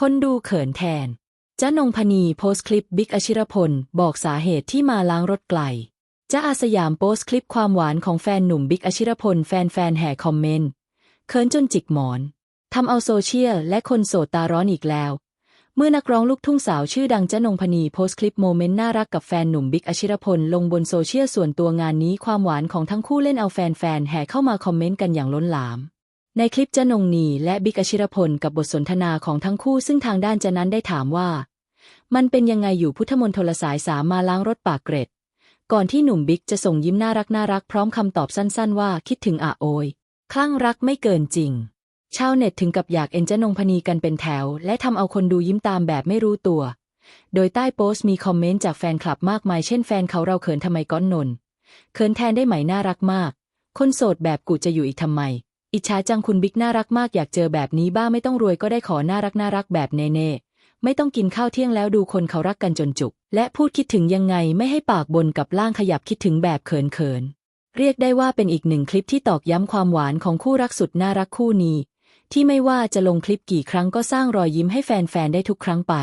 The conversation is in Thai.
คนดูเขินแทนจ้านงพนีโพสต์คลิปบิ๊กอชิรพล บอกสาเหตุที่มาล้างรถไกลจ้าอาสยามโพสต์คลิปความหวานของแฟนหนุ่มบิ๊กอชิรพล แฟนๆแห่คอมเมนต์เขินจนจิกหมอนทำเอาโซเชียลและคนโสดตาร้อนอีกแล้ว เมื่อนักร้องลูกทุ่งสาวชื่อดังจ้านงพนีโพสต์คลิปโมเมนต์น่ารักกับแฟนหนุ่มบิ๊กอชิรพล ลงบนโซเชียลส่วนตัวงานนี้ความหวานของทั้งคู่เล่นเอาแฟนๆแห่เข้ามาคอมเมนต์กันอย่างล้นหลาม ในคลิปจ้านงนีและบิ๊กอชิรพลกับบทสนทนาของทั้งคู่ซึ่งทางด้านจานั้นได้ถามว่า มันเป็นยังไงอยู่พุทธมนตรสายสามมาล้างรถปากเกร็ด ก่อนที่หนุ่มบิ๊กจะส่งยิ้มน่ารักน่ารักพร้อมคำตอบสั้นๆว่าคิดถึงอาโอย คลั่งรักไม่เกินจริง ชาวเน็ตถึงกับอยากเอ็นเจนงพนีกันเป็นแถว และทำเอาคนดูยิ้มตามแบบไม่รู้ตัว โดยใต้โพสต์มีคอมเมนต์จากแฟนคลับมากมายเช่นแฟนเขาเราเขินทำไมก้อนนนเขินแทนได้ไหมน่ารักมาก คนโสดแบบกูจะอยู่อีกทำไม อิจฉาจังคุณบิ๊กน่ารักมากอยากเจอแบบนี้บ้าไม่ต้องรวยก็ได้ขอน่ารักน่ารักแบบเน่ๆไม่ต้องกินข้าวเที่ยงแล้วดูคนเขารักกันจนจุก และพูดคิดถึงยังไงไม่ให้ปากบนกับล่างขยับคิดถึงแบบเขินๆเรียกได้ว่าเป็นอีกหนึ่งคลิปที่ตอกย้ำความหวานของคู่รักสุดน่ารักคู่นี้ ที่ไม่ว่าจะลงคลิปกี่ครั้งก็สร้างรอยยิ้มให้แฟนๆได้ทุกครั้งไป